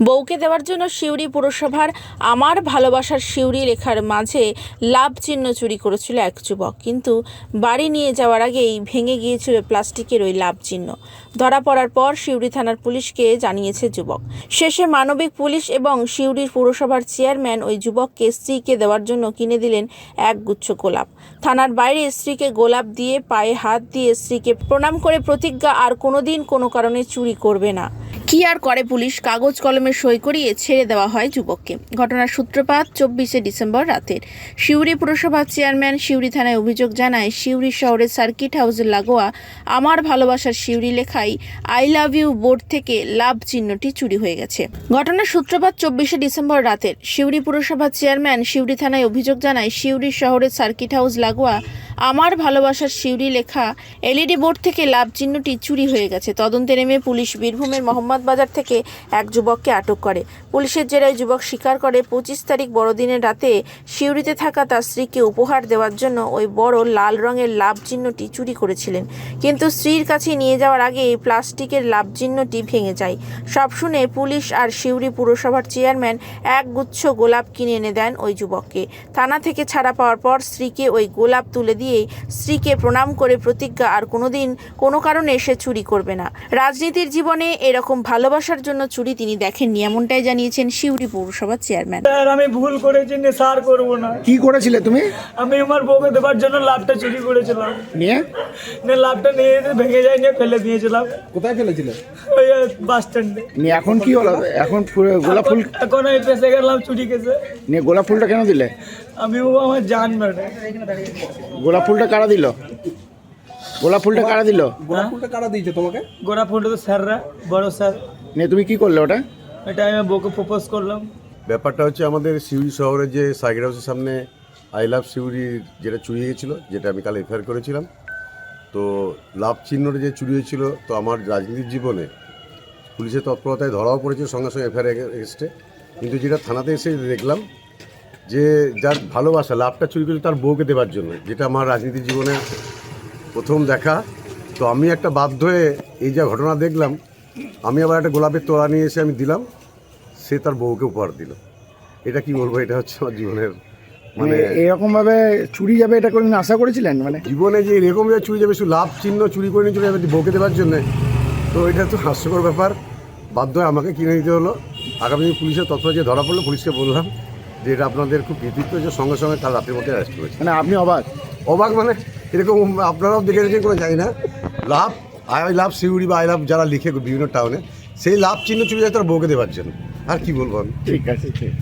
বউকে দেওয়ার জন্য সিউড়ি পুরসভার আমার ভালোবাসার সিউড়ি লেখার মাঝে লাভ চিহ্ন চুরি করেছিল এক যুবক। কিন্তু বাড়ি নিয়ে যাওয়ার আগেই ভেঙে গিয়েছিল প্লাস্টিকের ওই লাভ চিহ্ন। ধরা পড়ার পর সিউড়ি থানার পুলিশকে জানিয়েছে যুবক। শেষে মানবিক পুলিশ এবং সিউড়ির পুরসভার চেয়ারম্যান ওই যুবককে স্ত্রীকে দেওয়ার জন্য কিনে দিলেন এক গুচ্ছ গোলাপ। থানার বাইরে স্ত্রীকে গোলাপ দিয়ে পায়ে হাত দিয়ে স্ত্রীকে প্রণাম করে প্রতিজ্ঞা আর কোনোদিন কোনো কারণে চুরি করবে না। কি আর করে পুলিশ? কাগজ কলমে সই করিয়ে ছেড়ে দেওয়া হয় যুবককে। ঘটনার সূত্রপাত চব্বিশে ডিসেম্বর রাতের। সিউড়ি পুরসভার চেয়ারম্যান সিউড়ি থানায় অভিযোগ জানায় সিউড়ি শহরের সার্কিট হাউসের লাগোয়া আমার ভালোবাসার সিউড়ি লেখাই আই লাভ ইউ বোর্ড থেকে লাভ চিহ্নটি চুরি হয়ে গেছে। ঘটনার সূত্রপাত চব্বিশে ডিসেম্বর রাতের। সিউড়ি পুরসভার চেয়ারম্যান সিউড়ি থানায় অভিযোগ জানায় সিউড়ি শহরের সার্কিট হাউস লাগোয়া আমার ভালোবাসার সিউড়ি লেখা এলইডি বোর্ড থেকে লাভ চিহ্নটি চুরি হয়ে গেছে। তদন্তে নেমে পুলিশ বীরভূমের মোহাম্মদ বাজার থেকে এক যুবককে আটক করে। পুলিশের জেরায় যুবক স্বীকার করে পঁচিশ তারিখ বড়দিনের রাতে সিউড়িতে থাকা তার স্ত্রীকে উপহার দেওয়ার জন্য ওই বড় লাল রঙের লাভ চিহ্নটি চুরি করেছিলেন। কিন্তু স্ত্রীর কাছে নিয়ে যাওয়ার আগে এই প্লাস্টিকের লাভ চিহ্নটি ভেঙে যায়। সব শুনে পুলিশ আর সিউড়ি পুরসভার চেয়ারম্যান এক গুচ্ছ গোলাপ কিনে এনে দেন ওই যুবককে। থানা থেকে ছাড়া পাওয়ার পর স্ত্রীকে ওই গোলাপ তুলে দিয়ে স্ত্রীকে প্রণাম করে প্রতিজ্ঞা আর কোনোদিন কোনো কারণে সে চুরি করবে না। রাজনীতির জীবনে এরকম ভালোবাসার জন্য চুরি তিনি দেখেননি এমনটাই জানিয়েছেন শিউরি পৌরসভার চেয়ারম্যান। স্যার আমি ভুল করেছি নেশার করব না। কি করেছিলে তুমি? আমি আমার বউকে দেওয়ার জন্য লাভটা চুরি করেছিলাম। নিয়ে? নিয়ে লাভটা নিয়ে ভেঙে যায় নিয়ে ফেলে দিয়েছিলাম। কোথায় ফেলেছিলে? ওই বাস স্ট্যান্ডে নিয়ে এখন কি হলো? এখন ফুল- গোলাপ ফুল এখন আমি পেশে গেলাম চুরি কেসে নিয়ে গোলাপ ফুলটা কেন দিলে? আমি ও আমার জান ম্যাডাম গোলাপ ফুলটা কারা দিল? গোলাপ ফুলটা কারা দিল? গোড়া ফুলটা কারা দিয়েছে তোমাকে? গোড়া ফুলটা তো স্যাররা বড় স্যার। নিয়ে তুমি কি করলে ওটা? এটা আমি বউকে প্রপোজ করলাম। ব্যাপারটা হচ্ছে আমাদের সিউড়ি শহরে যে সাইকেল হাউসের সামনে আই লাভ সিউড়ির যেটা চুরি হয়েছিল যেটা আমি কাল এফআইআর করেছিলাম। তো লাভ চিহ্নটা যে চুরি হয়েছিল তো আমার রাজনীতির জীবনে পুলিশের তৎপরতায় ধরাও পড়েছে সঙ্গে সঙ্গে এফআইআর এগেস্টে কিন্তু যেটা থানাতে এসে দেখলাম যে যার ভালোবাসা লাভটা চুরি করেছে তার বউকে দেওয়ার জন্য যেটা আমার রাজনীতি জীবনে প্রথম দেখা। তো আমি একটা বাধ্য হয়ে এই যা ঘটনা দেখলাম আমি আবার একটা গোলাপের তোড়া নিয়ে এসে আমি দিলাম সে তার বউকে উপহার দিল। এটা কি বলব? এটা হচ্ছে আমার জীবনের মানে এরকমভাবে চুরি যাবে এটা কোনদিন আশা করেছিলেন? মানে জীবনে যে এরকমভাবে চুরি যাবে শুধু লাভ চিহ্ন চুরি করে নিয়ে চলে যাবে বউকে দেওয়ার জন্য তো এটা তো হাস্যকর ব্যাপার। বাধ্য হয়ে আমাকে কিনে নিতে হলো। আগামী দিন পুলিশের তৎপর যে ধরা পড়ল পুলিশকে বললাম যে এটা আপনাদের খুব কৃতিত্ব যে সঙ্গে সঙ্গে কাল রাতের মধ্যে অ্যারেস্ট করেছে। মানে আপনি অবাক? অবাক মানে এরকম আপনারাও দেখে রেখেছেন কোনো জানি না। লাভ আই লাভ সিউড়ি বা আই লাভ যারা লিখে বিভিন্ন টাউনে সেই লাভ চিহ্ন চুরি যায় তার বউকে দেওয়ার জন্য। আর কি বলব আমি? ঠিক আছে ঠিক।